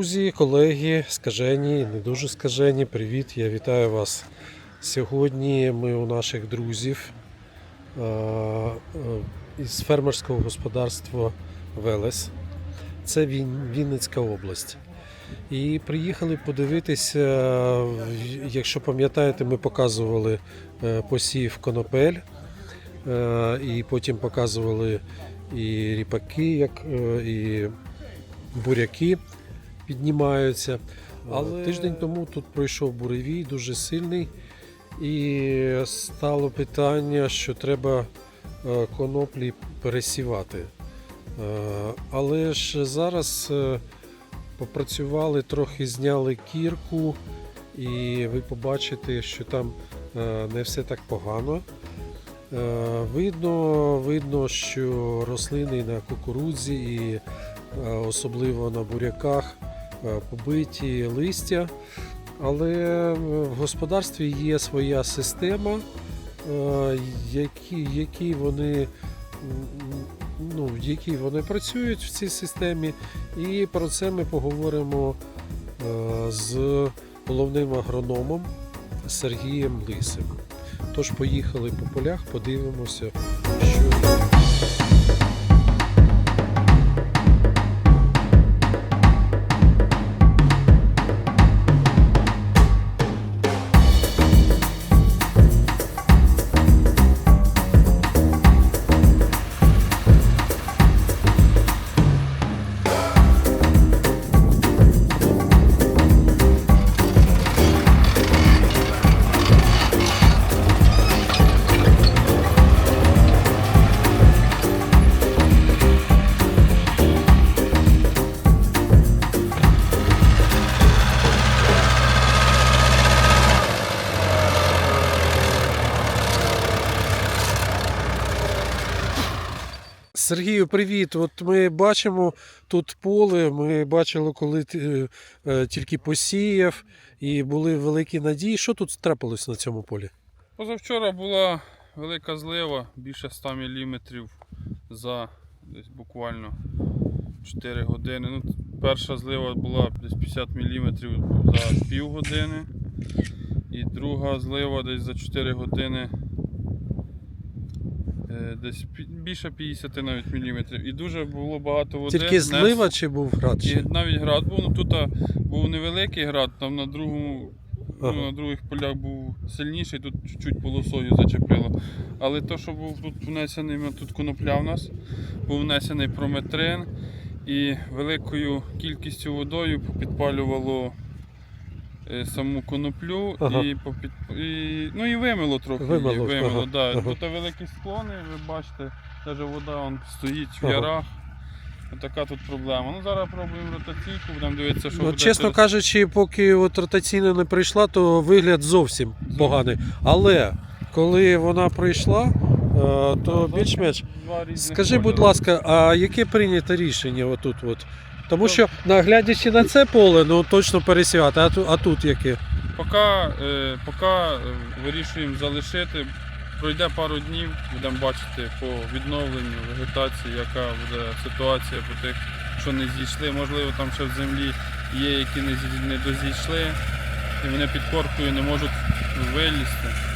Друзі, колеги, скажені, не дуже скажені, привіт, я вітаю вас. Сьогодні ми у наших друзів із фермерського господарства Велес. Це Він- Вінницька область. І приїхали подивитися, якщо пам'ятаєте, ми показували е, посів конопель, е, і потім показували і ріпаки, як, е, і буряки піднімаються. Але тиждень тому тут пройшов буревій дуже сильний, і стало питання, що треба е, коноплі пересівати. Е, Але ж зараз е, попрацювали, трохи зняли кірку, і ви побачите, що там е, не все так погано. Е, Видно, видно, що рослини на кукурудзі і е, особливо на буряках е, побиті листя. Але в господарстві є своя система, е, які, які вони, ну, в якій вони працюють в цій системі. І про це ми поговоримо е, з головним агрономом Сергієм Лисим. Тож поїхали по полях, подивимося, що Сергію, привіт. От ми бачимо тут поле. Ми бачили, коли ти е, тільки посіяв, і були великі надії. Що тут трапилось на цьому полі? Позавчора була велика злива, більше 100 мм за десь буквально 4 години. Ну, перша злива була десь 50 мм за півгодини. І друга злива десь за 4 години. Е, Десь більше 50 навіть міліметрів. І дуже було багато води. Тільки Нес- злива чи був град? і навіть град був, ну тут був невеликий град, там на другому, Ага. ну, на других полях був сильніший, тут чуть-чуть полосою зачепило. Але то, що був тут внесений, тут конопля в нас, був внесений прометрин і великою кількістю водою підпалювало саму коноплю Ага. і, попід... і, ну, і вимило трохи. Вимило, її, вимило ага, да. ага. Тут великі склони, ви бачите, навіть вода он, стоїть в Ага. ярах. Така тут проблема. Ну зараз пробуємо ротаційку, будемо дивитися, що Ну, буде. чесно через- кажучи, поки от ротаційна не прийшла, то вигляд зовсім поганий. Але коли вона прийшла, е, то більш-менш. Скажи, будь ласка, а яке прийнято рішення отут? От? Тому що, наглядячи на це поле, ну точно пересівати, а тут, а тут яке? Поки, е, поки е, вирішуємо залишити, пройде пару днів, будемо бачити по відновленню вегетації, яка буде ситуація по тих, що не зійшли. Можливо, там ще в землі є, які не дозійшли, і вони під коркою не можуть вилізти.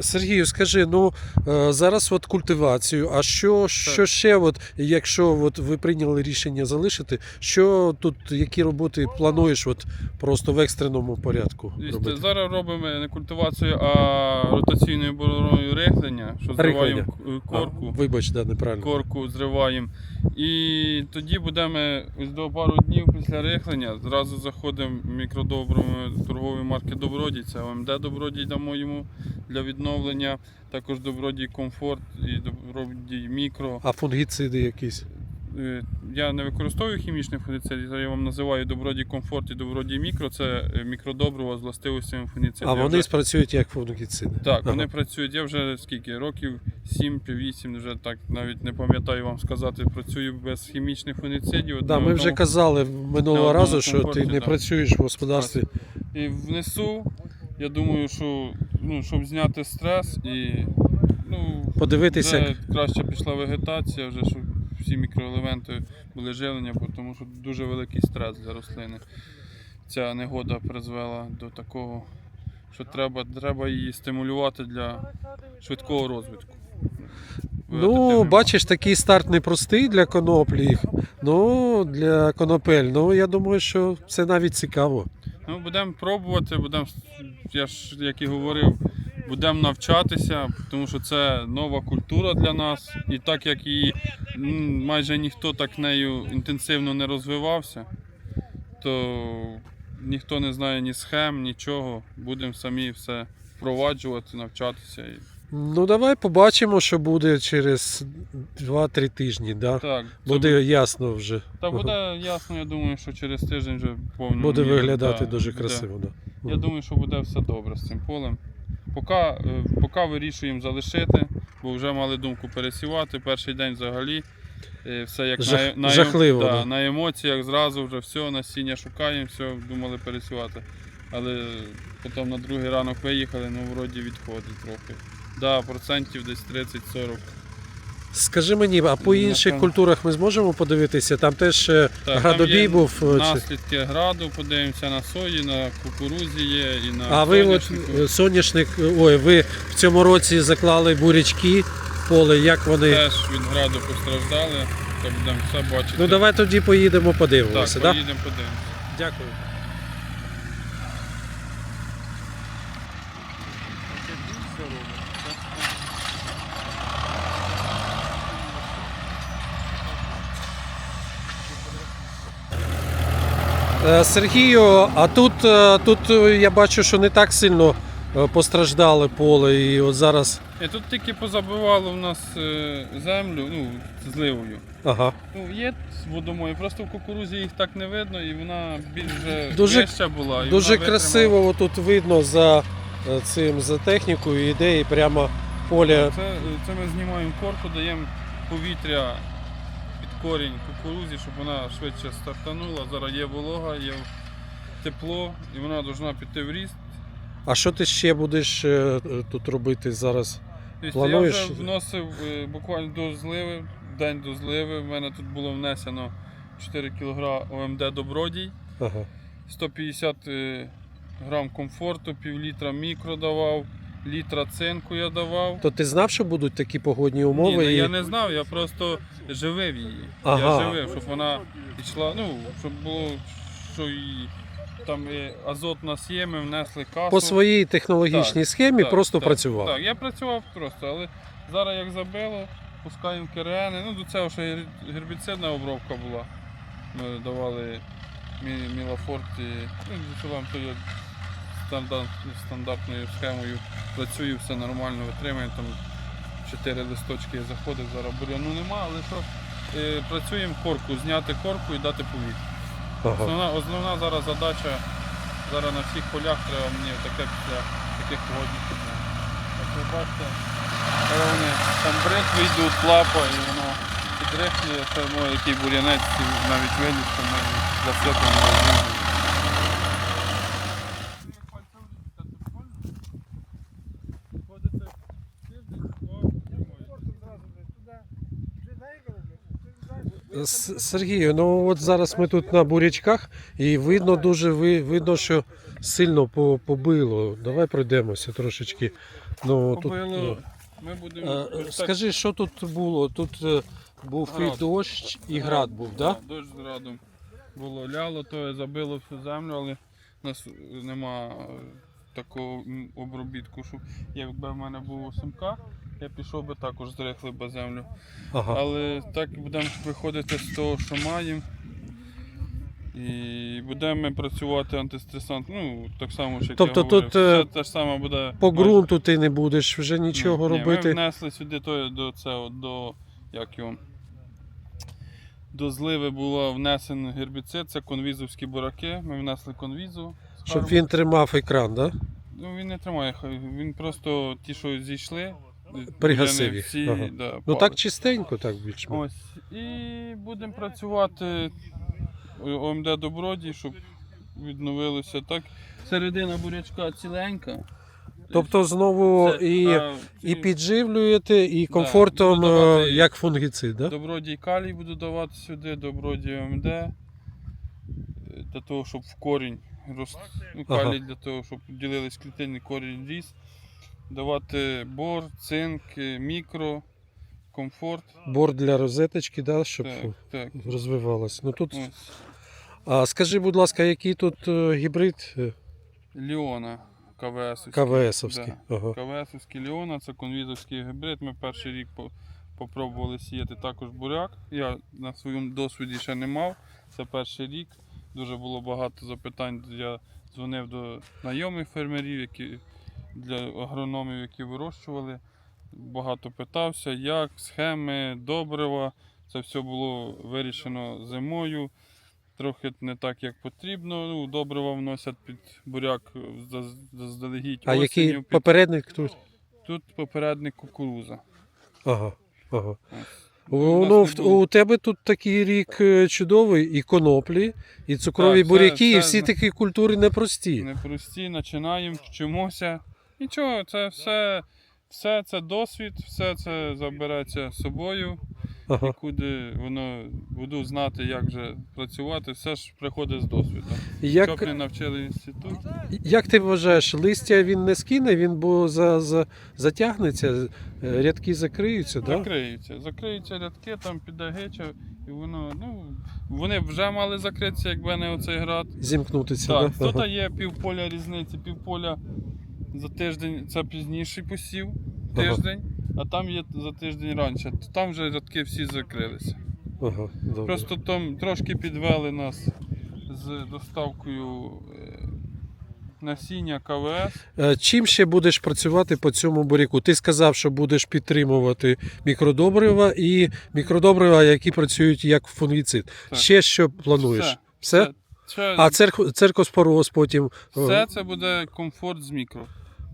Сергію, скажи, ну е, зараз от культивацію, а що, що ще, от, якщо от ви прийняли рішення залишити, що тут, які роботи плануєш от, просто в екстреному порядку робити? Зараз робимо не культивацію, а ротаційною бороною рихлення, що зриваємо к- корку. А, вибач, да, неправильно. корку зриваємо. І тоді будемо ось до пару днів після рихлення зразу заходимо в мікродобрами торгової марки Добродій. Це ОМД Добродій дамо йому для відновлення. Також Добродій Комфорт і Добродій Мікро. А фунгіциди якісь? Е, Я не використовую хімічних фунгіцидів, я вам називаю Добродій Комфорт і Добродій Мікро. Це е, мікродобрива з властивостями фунгіцидів. А вони вже- спрацюють як фунгіциди? так, Ага. вони працюють. Я вже скільки років 7 чи 8, вже так навіть не пам'ятаю вам сказати. Працюю без хімічних фунгіцидів. Да, На ми вже казали минулого разу, що ти не да. працюєш в господарстві. І внесу, я думаю, що ну, щоб зняти стрес і ну, Подивитися, вже як краще пішла вегетація, вже щоб всі мікроелементи були живлення, бо тому що дуже великий стрес для рослини. Ця негода призвела до такого, що треба, треба її стимулювати для швидкого розвитку. Ну, бачиш, такий старт непростий для коноплі. Ну, для конопель. Ну, я думаю, що це навіть цікаво. Ну, будемо пробувати, будемо, я ж як і говорив, будемо навчатися, тому що це нова культура для нас. І так як її майже ніхто так нею інтенсивно не розвивався, то ніхто не знає ні схем, нічого. Будемо самі все впроваджувати, навчатися. Ну, давай побачимо, що буде через 2-3 тижні. Да? Так, це Буде ясно вже. Та буде ясно, я думаю, що через тиждень вже повно. Буде міру, виглядати да, дуже буде. красиво. Да. Я думаю, що буде все добре з цим полем. Поки, е, поки вирішуємо залишити, бо вже мали думку пересівати. Перший день взагалі е, все як Жах- на, на, жахливо, да, да. на емоціях зразу вже все, насіння шукаємо, все, думали пересівати. Але потім на другий ранок виїхали, ну вроді відходить трохи. Да, процентів десь 30-40. Скажи мені, а по інших напевно. культурах ми зможемо подивитися? Там теж е, Так, градобій там є був. е, чи- Наслідки граду, подивимося на сої, на кукурузі є і на А ви от соняшнику. е, соняшник, е, ой, ви в цьому році заклали бурячки в поле, як вони. теж від граду постраждали, то будемо все бачити. Ну давай тоді поїдемо, так, подивимося. Да? поїдемо подивимося. Дякую. Е, Сергію, а тут, е, тут е, я бачу, що не так сильно е, постраждали поле, і от зараз. І тут тільки позабивало в нас е, землю, ну, зливою. Ага. Ну, є водомої, просто в кукурузі їх так не видно, і вона більш Дуже- вища була. І Дуже красиво тут видно за е, цим за технікою ідеї прямо поле. Це, це ми знімаємо корку, даємо повітря корінь кукурузі, щоб вона швидше стартанула. Зараз є волога, є тепло, і вона повинна піти в ріст. А що ти ще будеш е, тут робити зараз? Плануєш? Я вже вносив е, буквально до зливи, день до зливи. В мене тут було внесено 4 кг ОМД Добродій, Ага. 150 е, грам комфорту, пів літра мікро давав, літра цинку я давав. То ти знав, що будуть такі погодні Ні, умови? ну, і... я не знав, я просто живив її. Ага. Я живив, щоб вона йшла, ну, щоб було, що і там і азот у нас є, ми внесли касу. По своїй технологічній схемі Так, просто так, працював. Так, я працював просто, але зараз як забило, пускаємо киреени. Ну, до цього ще гербіцидна обробка була. Ми давали мі- мілафорт і ну, то я стандарт, стандартною схемою працюю, все нормально витримуємо. Там 4 листочки заходить, зараз буряну нема, але що е, працюємо корку, зняти корку і дати повітря. Ага. Основна, основна зараз задача зараз на всіх полях треба мені таке після таких погодних умов. Як ви бачите, вони там бритви йдуть, лапа і воно підрихлює, це може який бур'янець навіть виліз, ми для світу не Сергію, ну от зараз ми тут на бурячках і видно дуже видно, що сильно побило. Давай пройдемося трошечки. Ну, тут, ну, ми будемо. скажи, що тут було? Тут е, був і дощ, і град був, так? Да? Дощ з градом. Було ляло, то я забило всю землю, але у нас нема е, такого обробітку, що якби в мене був СМК, я пішов би також зрихлив би землю. Ага. Але так будемо виходити з того, що маємо. І будемо працювати антистресант. Ну, так само, як Тобто я говорив. тут, е, Все те ж саме буде. По ґрунту ти не будеш вже нічого ні, ні, Ми внесли сюди то, до цього, до як його. До зливи було внесено гербіцид, це конвізовські бураки. Ми внесли конвізу. Щоб він тримав екран, так? Да? Ну він не тримає, він просто ті, що зійшли. Пригасив їх, Всі, ага. да, Ну пали. так чистенько, так більш. Ось. І будемо працювати ОМД Добродій, щоб відновилося так. Середина бурячка ціленька. Тобто знову Це і, на і підживлюєте, і комфортом, давати е, як фунгіцид, да? Добродій калій буду давати сюди, добродій ОМД. е, Для того, щоб в корінь роз... ну, Ага. калій для того, щоб ділились клітини, корінь ріс. Давати бор, цинк, е, мікро, комфорт. Борт для розеточки, да, щоб Так, так. розвивалось. Ну тут, Ось. а скажи, будь ласка, який тут е, гібрид е, Ліона КВС. КВСовський? Ага. КВСовський Ліона, це конвізовський гібрид. Ми перший рік по- попробували сіяти також буряк. Я на своєму досвіді ще не мав. Це перший рік. Дуже було багато запитань. Я дзвонив до знайомих фермерів, які для агрономів, які вирощували. Багато питався, як, схеми, добрива. Це все було вирішено зимою. Трохи не так, як потрібно. Ну, добрива вносять під буряк заздалегідь. А який під- попередник тут? Тут попередник кукуруза. Ага. ага. У У, ну, в- у тебе тут такий рік е, чудовий, і коноплі, і цукрові Так, це- буряки, і всі такі культури непрості. Непрості, починаємо, вчимося. Нічого, це все, все це досвід, все це забереться з собою. Ага. І куди воно буду знати, як вже працювати, все ж приходить з досвіду. Щоб Як, не навчили інститут. як ти вважаєш, листя він не скине, він бо за, за, затягнеться, рядки закриються, да? Закриються. Закриються рядки, там піде гича, і воно, ну, вони вже мали закритися, якби не оцей град. зімкнутися. Так, да? тут Ага. є півполя різниці, півполя за тиждень це пізніший посів, Ага. тиждень, а там є за тиждень раніше. То Там вже рядки всі закрилися. Ага, добре. Просто там трошки підвели нас з доставкою е, насіння КВС. Е, Чим ще будеш працювати по цьому буряку? Ти сказав, що будеш підтримувати мікродобрива і мікродобрива, які працюють як фунгіцид. Так. Ще що плануєш? Все. Все? Це, це, А церк... церкоспороз потім. е, все це буде комфорт з мікро.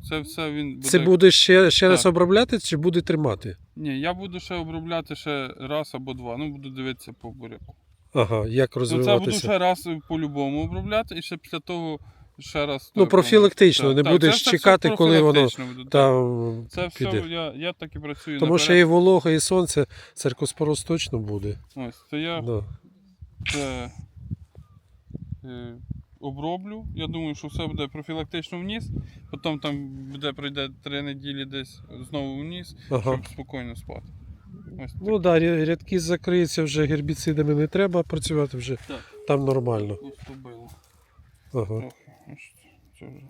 Це все він буде. Це буде ще, ще раз обробляти чи буде тримати? Ні, я буду ще обробляти ще раз або два. Ну, буду дивитися по буряку. Ага, як Ну, це буду розвиватися? ще раз по-любому обробляти, і ще після того ще раз. Ну, профілактично, так, не так, будеш це все чекати, коли воно. Там Це все я, я так і працюю. Тому що і волога, і сонце, церкоспороз точно буде. Ось, то я Да. це е, оброблю. Я думаю, що все буде профілактично вниз. Потім там буде пройде три неділі десь знову вниз, Ага. щоб спокійно спати. Ось так. Ну так, да, рядки закриються, вже гербіцидами не треба працювати, вже Так. там нормально. Ось. Ага. Трохи. Ось це вже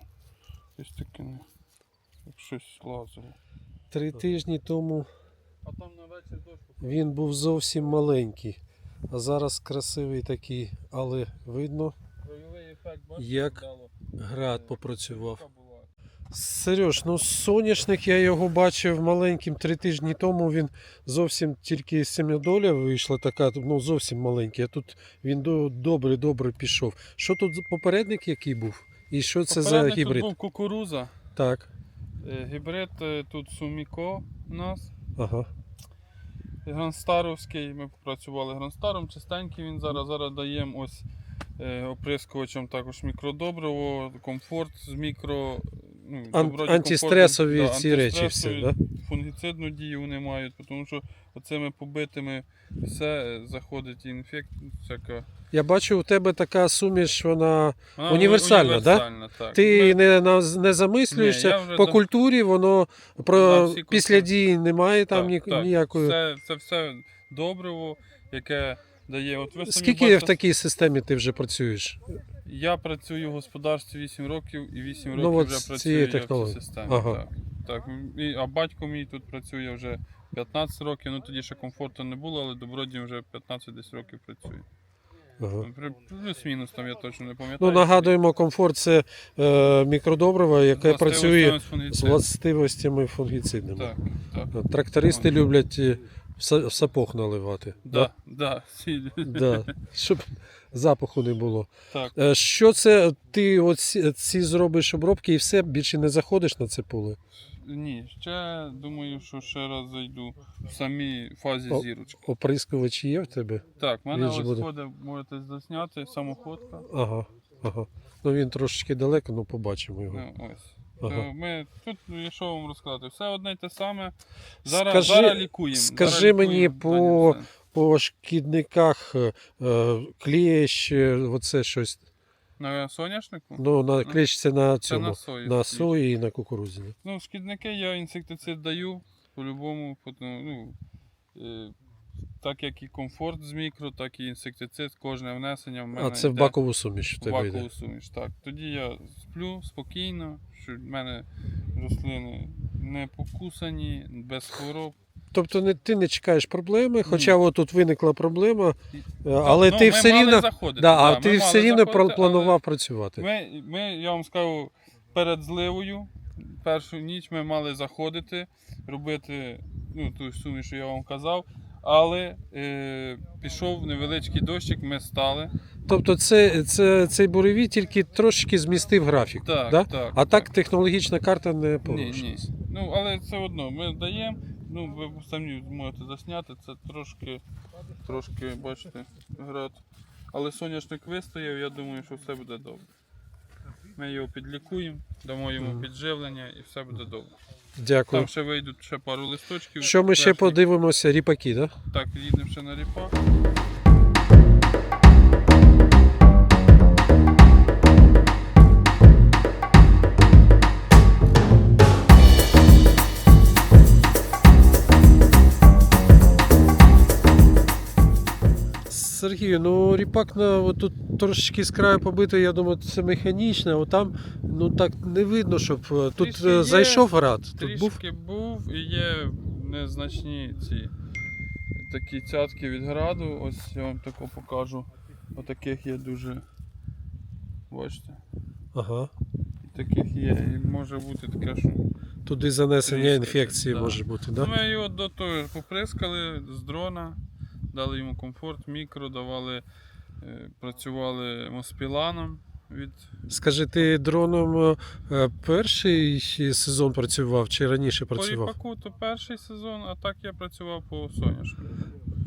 щось таке не. Як щось лазило. Три тижні тому А там на вечір дощ він був зовсім маленький, а зараз красивий такий, але видно, Як град попрацював. Сереж, ну соняшник я його бачив маленьким три тижні тому. Він зовсім тільки семядоля вийшла така, ну зовсім маленький. А тут він добре, добре пішов. Що тут за попередник який був? І що це за гібрид? Тут був кукуруза. Так. Е, Гібрид е, тут Суміко у нас. Ага. Гранстаровський. Ми попрацювали гранстаром, чистенький він зараз. Зараз даємо ось е, оприскувачем також мікродобриво, комфорт з мікро. Ну, Ан- доброді антистресові комфорту, ці речі всі, да? Фунгіцидну дію вони мають, тому що оцими побитими все е, заходить інфекція. Я бачу, у тебе така суміш, вона. Вона Універсальна, да? так? Ти Ми- не, не замислюєшся по до- культурі, воно про після дії немає там Так, ні, так. ніякої. Це, це все добриво, яке дає. От ви самі Скільки бачите, в такій системі ти вже працюєш? Я працюю в господарстві 8 років і 8 Ну, років от вже з працюю я в цій системі. Ага. Так, так. І, а батько мій тут працює вже 15 років, ну тоді ще комфорту не було, але добродій вже 15 десь років працює. Ага. При- Плюс-мінус там я точно не пам'ятаю. Ну, нагадуємо, комфорт це е, мікродобриво, яке працює з властивостями фунгіцидними. Так, так. Трактористи люблять е, в сапог наливати. Да, да. Да. Щоб запаху не було. так. Е, Що це ти оці, ці зробиш обробки і все, більше не заходиш на це поле? Ні, ще думаю, що ще раз зайду в самій фазі О. зірочки. Оприскувачі є в тебе? Так, в мене ось буде. ходить, можете засняти, самоходка. Ага. ага. Ну він трошечки далеко, ну побачимо його. Ну, ось. Ага. ми тут, ну, що вам розказати, все одне й те саме. Зараз, Скажи- зараз лікуємо. скажи зараз мені лікуємо по- все. По шкідниках е, е, клещ, е, оце щось. На соняшнику? Ну, на клещ це на Це на сої. На сої і на кукурузі. Ну, шкідники я інсектицид даю по-любому. Ну, е, так як і комфорт з мікро, так і інсектицид, кожне внесення в мене. А це в бакову суміш в тебе йде. суміш. Так. Тоді я сплю спокійно, що в мене рослини не покусані, без хвороб. Тобто не, ти не чекаєш проблеми, хоча от тут виникла проблема, е, але Ну, ти все рівно, заходити, да, а да, ти все рівно заходити, планував працювати. Ми, ми, я вам скажу, перед зливою, першу ніч ми мали заходити, робити ну, ту суміш, що я вам казав. Але е, пішов невеличкий дощик, ми стали. Тобто це, це, цей буревій тільки трошки змістив графік. Так, да? так. А так технологічна карта не Ні, ні. Ну, але все одно ми даємо. Ну, ви самі можете засняти, це трошки, трошки, бачите, град. Але соняшник вистояв, я думаю, що все буде добре. Ми його підлікуємо, дамо йому підживлення і все буде добре. Дякую. Там ще вийдуть ще пару листочків. Що ми ще подивимося? Ріпаки, так? Да? Так, їдемо ще на ріпак. Сергію, ну ріпак на от тут трошечки з краю побитий, я думаю, це механічне, а там ну так не видно, щоб е, тут Трішки е, є, зайшов рад. Тут був. Трішки був і є незначні ці такі цятки від граду. Ось я вам тако покажу. Отаких є дуже. Бачите? Ага. І таких є. І може бути таке, що. Туди занесення Трішки, інфекції да. може бути, Ну, да? Ми його до того поприскали з дрона, дали йому комфорт, мікро, давали, е, працювали моспіланом від Скажи, ти дроном е, перший сезон працював чи раніше по працював? то перший сезон, а так я працював по соняшку.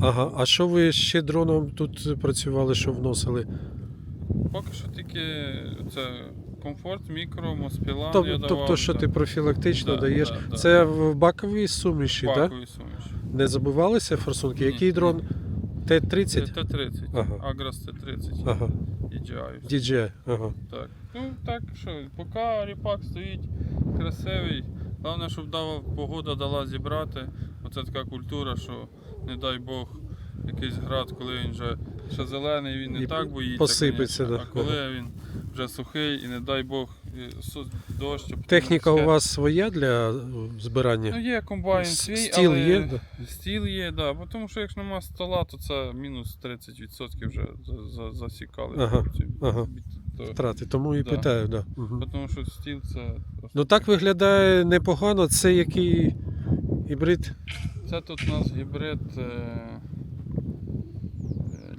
Ага. А що ви ще дроном тут працювали, що вносили? Поки що тільки це комфорт, мікро, моспілан. Тоб- я давав, тобто, що да, ти профілактично Да, даєш? да, да. Це в баковій суміші, так? пакові суміші. Не забувалися форсунки? Ні, Який ні. дрон? Т-30? Т-30, Ага. Агрос Т-30, Ага. DJI. DJI. Ага. Так. Ну так що, поки ріпак стоїть красивий. Головне, щоб дала погода дала зібрати. Оце така культура, що не дай Бог якийсь град, коли він вже ще зелений, він не І так боїться. посипеться, конечно. да. А коли він вже сухий і не дай Бог дощ. а Техніка у вас своя для е, збирання? Ну є комбайн свій, стіл але... є. Стіл є, да. бо Тому що якщо нема стола, то це мінус 30% вже за- за- засікали. Ага, ага. То- Втрати, тому і Да. питаю, да. Угу. Тому що стіл це. Ну так виглядає непогано. Це який гібрид? Це тут у нас гібрид е, е,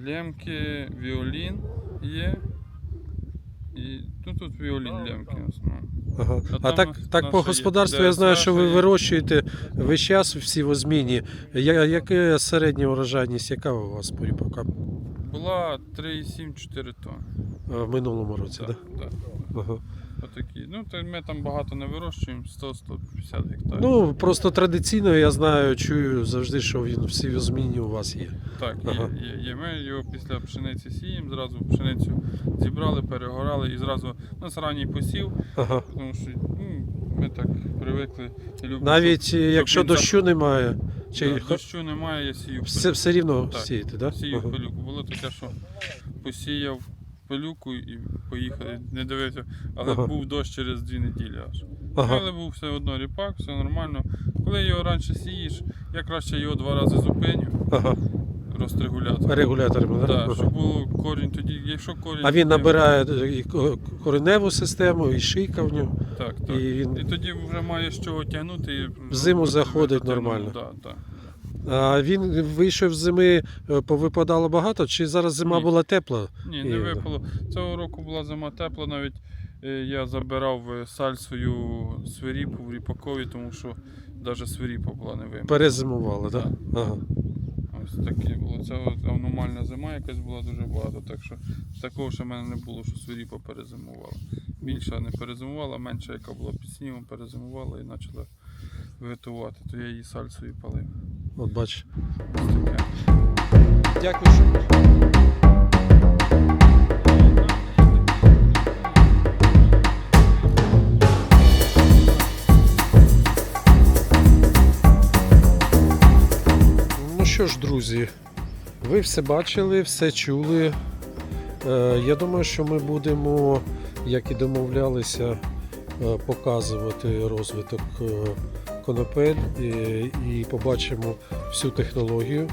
лемки, віолін є. Ну, тут віолін лемки в основному. Ага. А А так, так по господарству я знаю, що ви є. вирощуєте весь час всі в зміні. Я, яка середня урожайність, яка у вас по ріпакам Була 3,7-4 тонн. Е, в минулому році, так? Так, Да? так. Ага. Отакі. Ну, то ми там багато не вирощуємо, 100-150 гектарів. Ну, просто традиційно я знаю, чую завжди, що він всі в зміні у вас є. Так, Ага. є, є, є. Ми його після пшениці сіємо, зразу пшеницю зібрали, перегорали і зразу у нас ранній посів, Ага. тому що ну, ми так привикли. і любимо, Навіть щоб- щоб якщо він дощу немає, чи Да, дощу немає, я сію все, все рівно Так, сієте, так? Сію Ага. пилюку. Було таке, що посіяв пилюку і поїхали, не дивився, але Ага. був дощ через дві неділі аж. Ага. Але був все одно ріпак, все нормально. Коли його раніше сієш, я краще його два рази зупиню, Ага. розрегулятор. Регуляторами, так? Так, Ага. щоб було корінь тоді, якщо корінь. А він набирає і кореневу систему, і шийка в нього. Так, так. І І, тоді вже маєш чого тягнути. І В зиму заходить нормально. Да, так. А він вийшов з зими, е, повипадало багато, чи зараз зима Ні. була тепла? Ні, І- не випало. Цього року була зима тепла, навіть е, я забирав е, саль свою свиріпу в ріпакові, тому що навіть свиріпа була не вимита. Перезимувала, так? Ага. Ось таке було. Це от аномальна зима якась була дуже багато, так що такого ще в мене не було, що свиріпа перезимувала. більша не перезимувала, менша, яка була під снігом, перезимувала і почала вегетувати. То я її сальсою палив. От бач. Дякую, що. Ну що ж, друзі, ви все бачили, все чули. Е, Я думаю, що ми будемо, як і домовлялися, е, показувати розвиток е, конопель і, і побачимо всю технологію.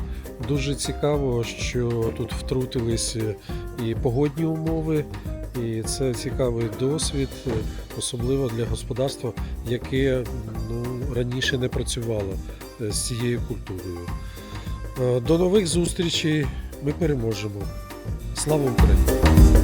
Дуже цікаво, що тут втрутились і погодні умови, і це цікавий досвід, е, особливо для господарства, яке ну, раніше не працювало е, з цією культурою. Е, До нових зустрічей. Ми переможемо. Слава Україні!